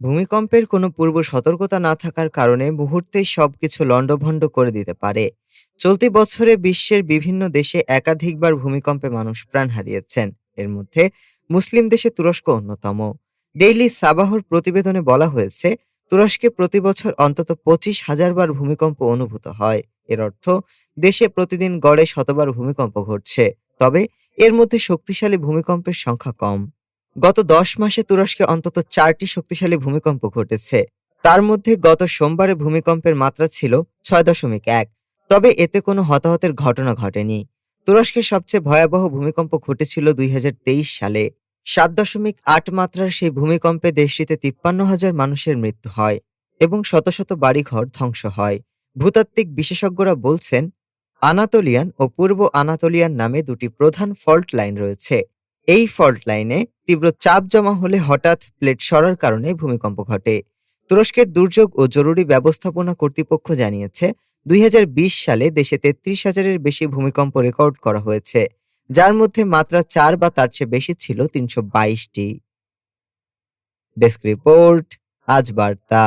ভূমিকম্পের কোনো পূর্ব সতর্কতা না থাকার কারণে মুহূর্তেই সবকিছু লণ্ডভণ্ড করে দিতে পারে। চলতি বছরে বিশ্বের বিভিন্ন দেশে একাধিকবার ভূমিকম্পে মানুষ প্রাণ হারিয়েছেন। এর মধ্যে মুসলিম দেশে তুরস্ক অন্যতম। ডেইলি সাবাহর প্রতিবেদনে বলা হয়েছে, তুরস্কে প্রতি বছর অন্তত পঁচিশ হাজার বার ভূমিকম্প অনুভূত হয়। এর অর্থ, দেশে প্রতিদিন গড়ে শতবার ভূমিকম্প ঘটছে। তবে এর মধ্যে শক্তিশালী ভূমিকম্পের সংখ্যা কম। গত দশ মাসে তুরস্কে অন্তত চারটি শক্তিশালী ভূমিকম্প ঘটেছে। তার মধ্যে গত সোমবারে ভূমিকম্পের মাত্রা ছিল ছয় দশমিক এক। তবে এতে কোনো হতাহতের ঘটনা ঘটেনি। তুরস্কের সবচেয়ে ভয়াবহ ভূমিকম্প ঘটেছিল দুই হাজার তেইশ সালে। সাত দশমিক আট মাত্রার সেই ভূমিকম্পে দেশটিতে তিপ্পান্ন হাজার মানুষের মৃত্যু হয় এবং শত শত বাড়িঘর ধ্বংস হয়। ভূতাত্ত্বিক বিশেষজ্ঞরা বলছেন, আনাতোলিয়ান ও পূর্ব আনাতোলিয়ান নামে দুটি প্রধান ফল্ট লাইন রয়েছে। এই ফল্ট লাইনে তীব্র চাপ জমা হলে হঠাৎ প্লেট সরার কারণে ভূমিকম্প ঘটে। তুরস্কের দুর্যোগ ও জরুরি ব্যবস্থাপনা কর্তৃপক্ষ জানিয়েছে, দুই হাজার বিশ সালে দেশে তেত্রিশ হাজারের বেশি ভূমিকম্প রেকর্ড করা হয়েছে, যার মধ্যে মাত্রা চার বা তার চেয়ে বেশি ছিল তিনশো বাইশটি। ডেস্ক রিপোর্ট, আজ বার্তা।